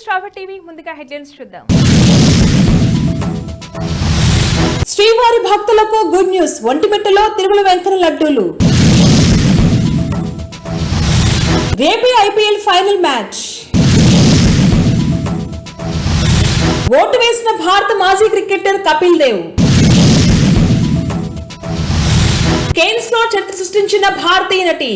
స్ట్రాబర్ TV ముందుగా headlines చూద్దాం. శ్రీవారి భక్తులకు గుడ్ న్యూస్. ఒంటిమిట్టలో తిరుమల వెంకన్న లడ్డూలు. రేపే ఐపీఎల్ ఫైనల్ మ్యాచ్. ఓటు వేసిన భారత మాజీ క్రికెటర్ కపిల్ దేవ్. కేన్స్లో చరిత్ర సృష్టించిన భారతీయ నటి.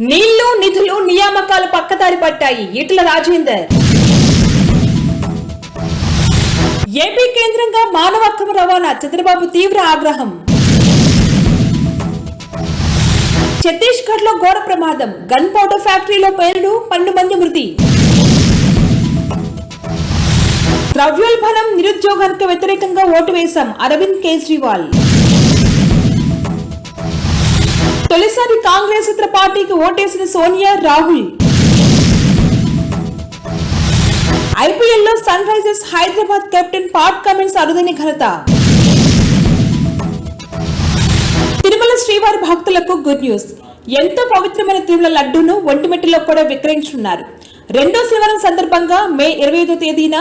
నీళ్ళు నిధులు నియామకాలు పక్కదారి పట్టాయి. ఈటల రాజేందర్. ఏపీ కేంద్రంగా మానవ అక్రమ రవాణా చంద్రబాబు తీవ్ర ఆగ్రహం. ఛత్తీస్గఢ్లో ఘోర ప్రమాదం. గన్ పౌడర్ ఫ్యాక్టరీలో పేలుడు పన్నెండు మంది మృతి ద్రవ్యోల్బణం నిరుద్యోగానికి వ్యతిరేకంగా ఓటు వేశాం అరవింద్ కేజ్రీవాల్. తొలిసారి కాంగ్రెస్ ఇతర పార్టీకి ఓటేసిన సోనియా రాహుల్. ఐపీఎల్లో Sun Risers Hyderabad captain Pat Cummins అరుదైన ఘనత. తిరుమల శ్రీవారి భక్తులకు గుడ్ న్యూస్. ఎంతో పవిత్రమైన తిరుమల లడ్డూను ఒంటిమిట్టలో కూడా విక్రయించున్నారు రెండో శనివారం సందర్భంగా మే ఇరవై ఐదో తేదీన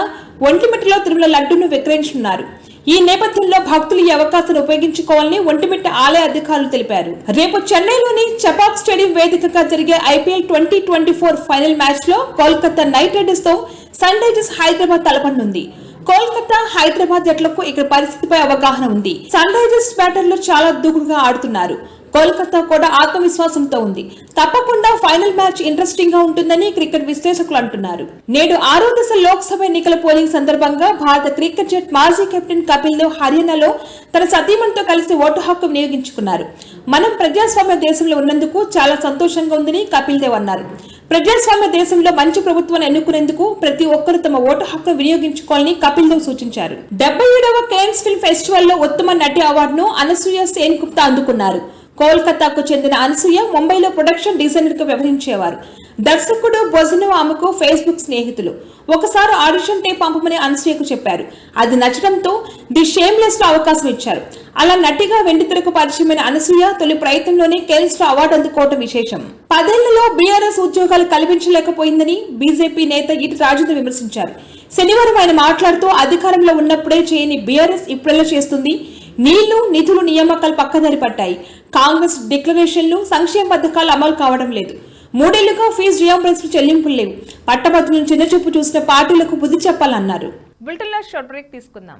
ఒంటిమిట్టలో తిరుమల లడ్డూను విక్రయించున్నారు ఈ నేపథ్యంలో భక్తులు ఈ అవకాశాన్ని ఉపయోగించుకోవాలని ఒంటిమిట్ట ఆలయ అధికారులు తెలిపారు. రేపు చెన్నైలోని చపాక్ స్టేడియం వేదికగా జరిగే IPL twenty twenty four final మ్యాచ్లో కోల్కతా నైట్ రైడర్స్తో సన్ రైజర్స్ హైదరాబాద్ తలపనుంది కోల్కతా హైదరాబాద్ జట్లకు ఇక్కడ పరిస్థితిపై అవగాహన ఉంది. సన్ రైజర్స్ బ్యాటర్లు చాలా దూకుడుగా ఆడుతున్నారు. కోల్కతా కూడా ఆత్మవిశ్వాసంతో ఉంది. తప్పకుండా ఫైనల్ మ్యాచ్ ఇంట్రెస్టింగ్గా ఉంటుందని క్రికెట్ విశ్లేషకులు అంటున్నారు. నేడు ఆరో దశ లోక్సభ ఎన్నికల పోలింగ్ సందర్భంగా భారత క్రికెట్ జట్ మాజీ కెప్టెన్ కపిల్ దేవ్ హర్యానాలో తన సతీమణితో కలిసి ఓటు హక్కు వినియోగించుకున్నారు. మనం ప్రజాస్వామ్య దేశంలో ఉన్నందుకు చాలా సంతోషంగా ఉందని కపిల్ దేవ్ అన్నారు. ప్రజాస్వామ్య దేశంలో మంచి ప్రభుత్వాన్ని ఎన్నుకునేందుకు ప్రతి ఒక్కరూ తమ ఓటు హక్కును వినియోగించుకోవాలని కపిల్ దేవ్ సూచించారు. డెబ్బై ఏడవ కేన్స్ ఫిల్మ్ ఫెస్టివల్లో ఉత్తమ నటి అవార్డును అనసూయ సేన్ గుప్తా అందుకున్నారు. కోల్కతాకు చెందిన అనసూయ ముంబైలో ప్రొడక్షన్ డిజైనర్గా వ్యవహరించేవారు. దర్శకుడు బొజను ఆమెకు ఫేస్బుక్ స్నేహితులు. ఒకసారి ఆడిషన్ టేప్ పంపమని అనసూయకు చెప్పారు. అది నచ్చడంతో ది షేమ్లెస్లో అవకాశం ఇచ్చారు. అలా నటిగా వెండితెరకు పరిచయమైన అనసూయ తొలి ప్రయత్నంలోనే కేల్స్లో అవార్డు అందుకోవటం విశేషం. పదేళ్ళలో బీఆర్ఎస్ ఉద్యోగాలు కల్పించలేకపోయిందని బీజేపీ నేత ఈటి రాజేంద్ర విమర్శించారు. శనివారం ఆయన మాట్లాడుతూ అధికారంలో ఉన్నప్పుడే చేయని బీఆర్ఎస్ ఇప్పుడెల్లా చేస్తుంది? నీళ్ళు నిధులు నియామకాలు పక్కదారి పట్టాయి కాంగ్రెస్ డిక్లరేషన్లు సంక్షేమ పథకాలు అమలు కావడం లేదు. మూడేళ్ళుగా ఫీజు రియంబర్స్మెంట్ చెల్లింపులు లేవు. పట్టభద్రులను చిన్నచూపు చూసిన పార్టీలకు బుద్ధి చెప్పాలన్నారు. బులెటిన్లో షార్ట్ బ్రేక్ తీసుకుందాం.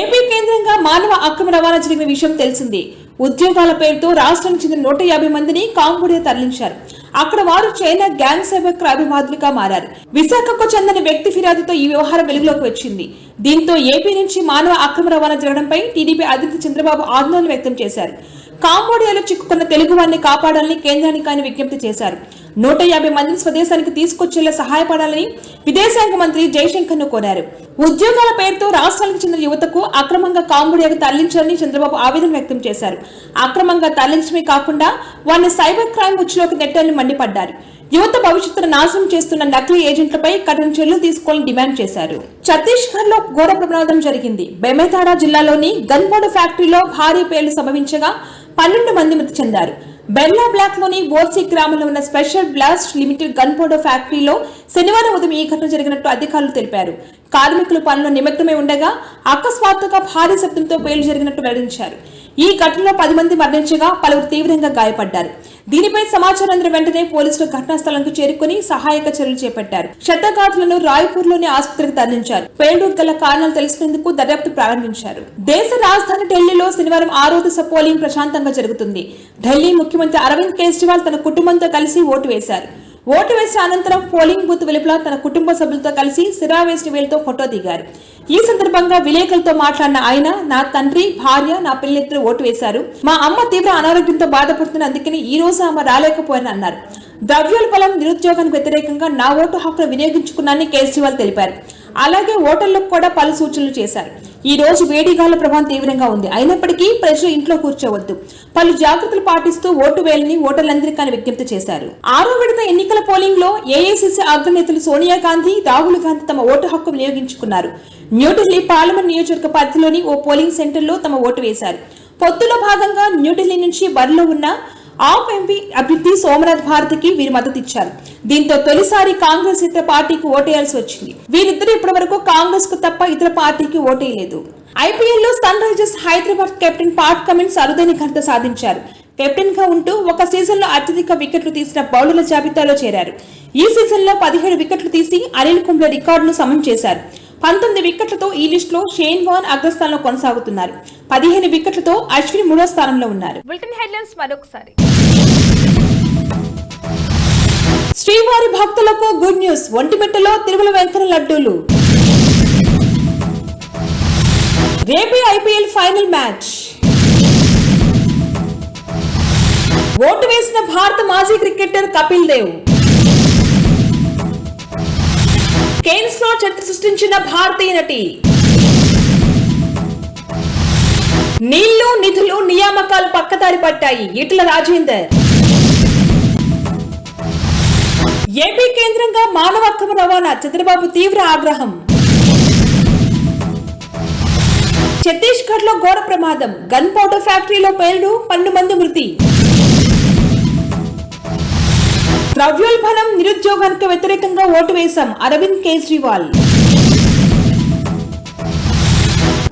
ఏపీ కేంద్రంగా మానవ అక్రమ రవాణా జరిగిన విషయం తెలిసింది. ఉద్యోగాల పేరుతో రాష్ట్రానికి చెందిన నూట యాభై మందిని కాంబోడియా తరలించారు. అక్కడ వారు చైనా గ్యాంగ్ సైబర్ అభిమాదులుగా మారారు. విశాఖకు చెందిన వ్యక్తి ఫిర్యాదుతో ఈ వ్యవహారం వెలుగులోకి వచ్చింది. దీంతో ఏపీ నుంచి మానవ అక్రమ రవాణా జరగడంపై టీడీపీ అధినేత చంద్రబాబు ఆందోళన వ్యక్తం చేశారు. కాంబోడియాలో చిక్కుకున్న తెలుగు వారిని కాపాడాలని కేంద్రానికి ఆయన విజ్ఞప్తి చేశారు. నూట యాభై మందిని స్వదేశానికి తీసుకొచ్చేలా సహాయపడాలని విదేశాంగ మంత్రి జయశంకర్ను కోరారు. ఉద్యోగాల పేరుతో రాష్ట్రానికి చెందిన యువతకు అక్రమంగా కాంబోడియాకు తరలించాలని చంద్రబాబు ఆవేదన వ్యక్తం చేశారు. అక్రమంగా తరలించడమే కాకుండా వారిని సైబర్ క్రైమ్ ఉచ్చులోకి నెట్టాలని మండిపడ్డారు. యువత భవిష్యత్తును నాశనం చేస్తున్న నకిలీ ఏజెంట్లపై కఠిన చర్యలు తీసుకోవాలని డిమాండ్ చేశారు. ఛత్తీస్గఢ్లో ఘోర ప్రమాదం జరిగింది. బెమెతాడా జిల్లాలోని గన్బోర్డు ఫ్యాక్టరీలో భారీ పేర్లు సంభవించగా పన్నెండు మంది మృతి చెందారు. బెల్లా బ్లాక్లోని గ్రామంలో ఉన్న special blast limited gun powder ఫ్యాక్టరీలో శనివారం ఉదయం ఈ ఘటన జరిగినట్టు అధికారులు తెలిపారు. కార్మికులు పనులు నిమగ్నమై ఉండగా అకస్మాత్తుగా భారీ శబ్దంతో పేలు జరిగినట్టు వెల్లడించారు. ఈ ఘటనలో పది మంది మరణించగా పలువురు తీవ్రంగా గాయపడ్డారు. దీనిపై సమాచారం అందిన వెంటనే పోలీసులు ఘటనా స్థలంకు చేరుకుని సహాయక చర్యలు చేపట్టారు. క్షతగాతులను రాయ్పూర్లోని ఆసుపత్రికి తరలించారు. పేలుడు గల కారణాలు తెలుసుకునేందుకు దర్యాప్తు ప్రారంభించారు. దేశ రాజధాని ఢిల్లీలో శనివారం ఆరో దశ పోలింగ్ ప్రశాంతంగా జరుగుతుంది. ఢిల్లీ ముఖ్యమంత్రి అరవింద్ కేజ్రీవాల్ తన కుటుంబంతో కలిసి ఓటు వేశారు. ఓటు వేసిన అనంతరం పోలింగ్ బూత్ వెలుపల తన కుటుంబ సభ్యులతో కలిసి సిరా వేసిన వేలతో ఫోటో దిగారు. ఈ సందర్భంగా విలేకరులతో మాట్లాడిన ఆయన నా తండ్రి భార్య నా పిల్లలిద్దరూ ఓటు వేశారు. మా అమ్మ తీవ్ర అనారోగ్యంతో బాధపడుతున్న అందుకని ఈ రోజు ఆమె రాలేకపోయానన్నారు ద్రవ్యోల్బలం నిరుద్యోగానికి వ్యతిరేకంగా నా ఓటు హక్కును వినియోగించుకున్నానని కేజ్రీవాల్ తెలిపారు. అలాగే ఓటర్లకు కూడా పలు సూచనలు చేశారు. ఈ రోజు వేడిగాల ప్రభావం తీవ్రంగా ఉంది. అయినప్పటికీ ప్రజలు ఇంట్లో కూర్చోవద్దు. పలు జాగ్రత్తలు పాటిస్తూ ఓటు వేయాలని ఓటర్లందరికీ ఆయన విజ్ఞప్తి చేశారు. ఆరో విడత ఎన్నికల పోలింగ్లో ఏఐసిసి అగ్రనేతలు సోనియా గాంధీ రాహుల్ గాంధీ తమ ఓటు హక్కు వినియోగించుకున్నారు. న్యూఢిల్లీ పార్లమెంట్ నియోజకవర్గ పరిధిలోని ఓ పోలింగ్ సెంటర్లో తమ ఓటు వేశారు. పొత్తులో భాగంగా న్యూఢిల్లీ నుంచి బరిలో ఉన్న ఆప్ ఎంపీ అభ్యర్థి సోమనాథ్ భారతికి వీరు మద్దతు ఇచ్చారు. దీంతో తొలిసారి కాంగ్రెస్ ఇతర పార్టీకి ఓటేయాల్సి వచ్చింది. వీరిద్దరు ఇప్పటి వరకు కాంగ్రెస్కు తప్ప ఇతర పార్టీకి ఓటేయలేదు. ఐపీఎల్లో Sun Risers Hyderabad captain Pat Cummins అరుదైన ఘనత సాధించారు. కెప్టెన్గా ఉంటూ ఒక సీజన్లో అత్యధిక వికెట్లు తీసిన బౌలర్ల జాబితాలో చేరారు. ఈ సీజన్లో పదిహేడు వికెట్లు తీసి అనిల్ కుంబ్లే రికార్డును సమం చేశారు. పంతొమ్మిది వికెట్లతో ఈ లిస్టులో షేన్ వాన్ అగ్రస్థానంలో కొనసాగుతున్నారు. పదిహేను వికెట్లతో అశ్విన్ మూడో స్థానంలో ఉన్నారు. హెడ్లైన్స్ మరొకసారి. శ్రీవారి భక్తులకు గుడ్ న్యూస్. ఒంటిమిట్టలో తిరుమల వెంకన్న లడ్డూలు. రేపే ఐపీఎల్ ఫైనల్ మ్యాచ్. ఓటు వేసిన భారత మాజీ క్రికెటర్ కపిల్ దేవ్. కేన్స్లో చరిత్ర సృష్టించిన భారతీయ నటి. నీళ్ళు నిధులు నియామకాలు పక్కదారి పట్టాయి ఈటల రాజేందర్. ఏపీ కేంద్రంగా మానవ రవాణా చంద్రబాబు తీవ్ర ఆగ్రహం. ఛత్తీస్గఢ్లో ఘోర ప్రమాదం. గన్ పౌడర్ ఫ్యాక్టరీలో పేలుడు పన్నెండు మంది మృతి. ద్రవ్యోల్బణం నిరుద్యోగానికి వ్యతిరేకంగా ఓటు వేశాం అరవింద్ కేజ్రీవాల్.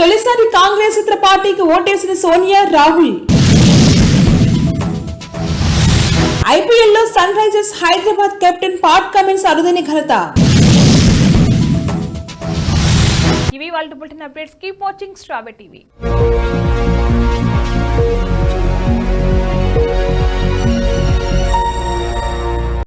తొలిసారి కాంగ్రెస్ ఇతర పార్టీకి ఓటేసిన సోనియా రాహుల్. ఐపీఎల్లో Sun Risers Hyderabad captain Pat Cummins అరుదైన ఘనత. ఇవి వాళ్ళ బులెటిన్ అప్డేట్స్ కీప్ వాచింగ్ స్ట్రాబె టీవీ.